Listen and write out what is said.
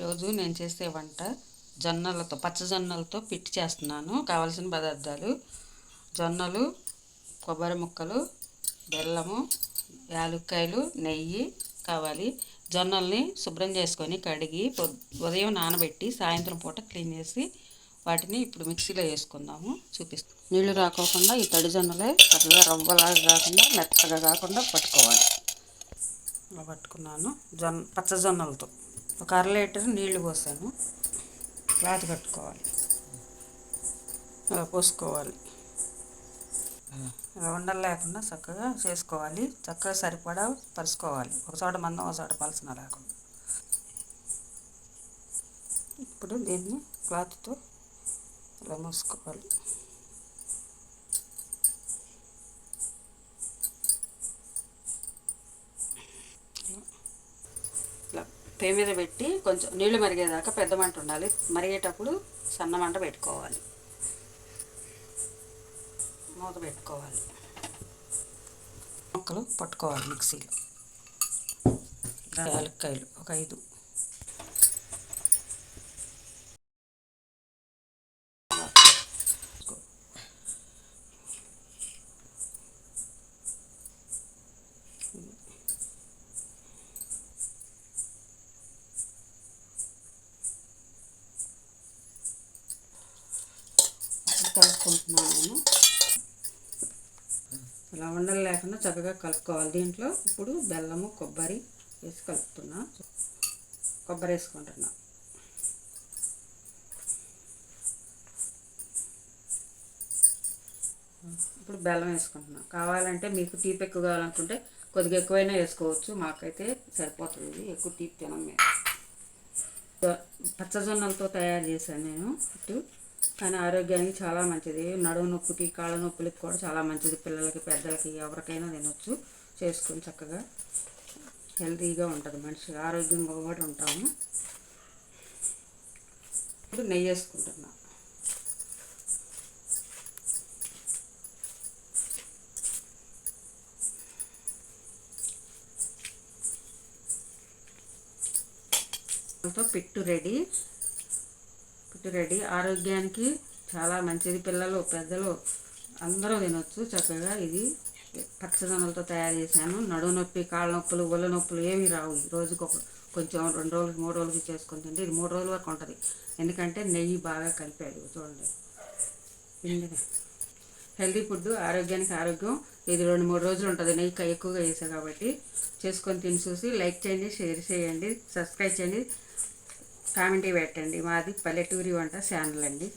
ఈరోజు నేను చేసే వంట జొన్నలతో పచ్చజొన్నలతో పిట్టి చేస్తున్నాను. కావలసిన పదార్థాలు జొన్నలు కొబ్బరి ముక్కలు బెల్లము యాలుక్కాయలు నెయ్యి కావాలి. జొన్నల్ని శుభ్రం చేసుకొని కడిగి ఉదయం నానబెట్టి సాయంత్రం పూట క్లీన్ చేసి వాటిని ఇప్పుడు మిక్సీలో వేసుకుందాము. చూపిస్తాం నీళ్ళు రాకోకుండా ఈ తడి జొన్నలే పెద్దగా రవ్వలాగా కాకుండా మెత్తగా కాకుండా పట్టుకోవాలి. ఇలా పట్టుకున్నాను. జొన్న పచ్చజొన్నలతో ఒక అర లీటర్ నీళ్ళు పోసాను. క్లాత్ కట్టుకోవాలి. అలా పోసుకోవాలి. ఇలా ఉండలు లేకుండా చక్కగా చేసుకోవాలి. చక్కగా సరిపడా పరుచుకోవాలి. ఒక చోట మందం ఒక చోట పలసన లేకుండా ఇప్పుడు దీన్ని క్లాత్తో ఇలా మూసుకోవాలి. ఇట్లా పే మీద పెట్టి కొంచెం నీళ్ళు మరిగేదాకా పెద్ద మంట ఉండాలి. మరిగేటప్పుడు సన్న మంట పెట్టుకోవాలి. మూత పెట్టుకోవాలి. మొక్కలు పట్టుకోవాలి మిక్సీలో. యాలక్కాయలు ఒక ఐదు. కలుపుకుంటున్నాను. నేను ఇలా ఉండలు లేకుండా చక్కగా కలుపుకోవాలి. దీంట్లో ఇప్పుడు బెల్లము కొబ్బరి వేసి కలుపుతున్నా. కొబ్బరి వేసుకుంటున్నా. ఇప్పుడు బెల్లం వేసుకుంటున్నా. కావాలంటే మీకు తీపి ఎక్కువ కావాలనుకుంటే కొద్దిగా ఎక్కువైనా వేసుకోవచ్చు. మాకైతే సరిపోతుంది. ఎక్కువ తీపి తినం మేము. పచ్చజొన్నలతో తయారు చేశాను నేను. ఇటు కానీ ఆరోగ్యానికి చాలా మంచిది. నడుము నొప్పికి కాళ్ళ నొప్పులకి కూడా చాలా మంచిది. పిల్లలకి పెద్దలకి ఎవరికైనా తినొచ్చు. చేసుకొని చక్కగా హెల్తీగా ఉంటుంది మనిషి. ఆరోగ్యంగా కూడా ఉంటాము. ఇప్పుడు నెయ్యి వేసుకుంటున్నా. పిట్టు రెడీ. ఒకటి రెడీ. ఆరోగ్యానికి చాలా మంచిది. పిల్లలు పెద్దలు అందరూ తినొచ్చు. చక్కగా ఇది పచ్చదనలతో తయారు చేశాను. నడువు నొప్పి కాళ్ళ నొప్పులు ఒళ్ళ నొప్పులు ఏమీ రావు. రోజుకి ఒక కొంచెం రెండు రోజులు మూడు రోజులకి చేసుకొని తింటే ఇది మూడు రోజుల వరకు ఉంటుంది. ఎందుకంటే నెయ్యి బాగా కలిపాడు చూడండి. హెల్తీ ఫుడ్ ఆరోగ్యానికి ఆరోగ్యం. ఇది రెండు మూడు రోజులు ఉంటుంది. నెయ్యి ఎక్కువగా వేసాను కాబట్టి చేసుకొని తిని చూసి లైక్ చేయండి షేర్ చేయండి సబ్స్క్రైబ్ చేయండి. కామెంట్ పెట్టండి మాది పల్లెటూరి వంట ఛానల్ అండి.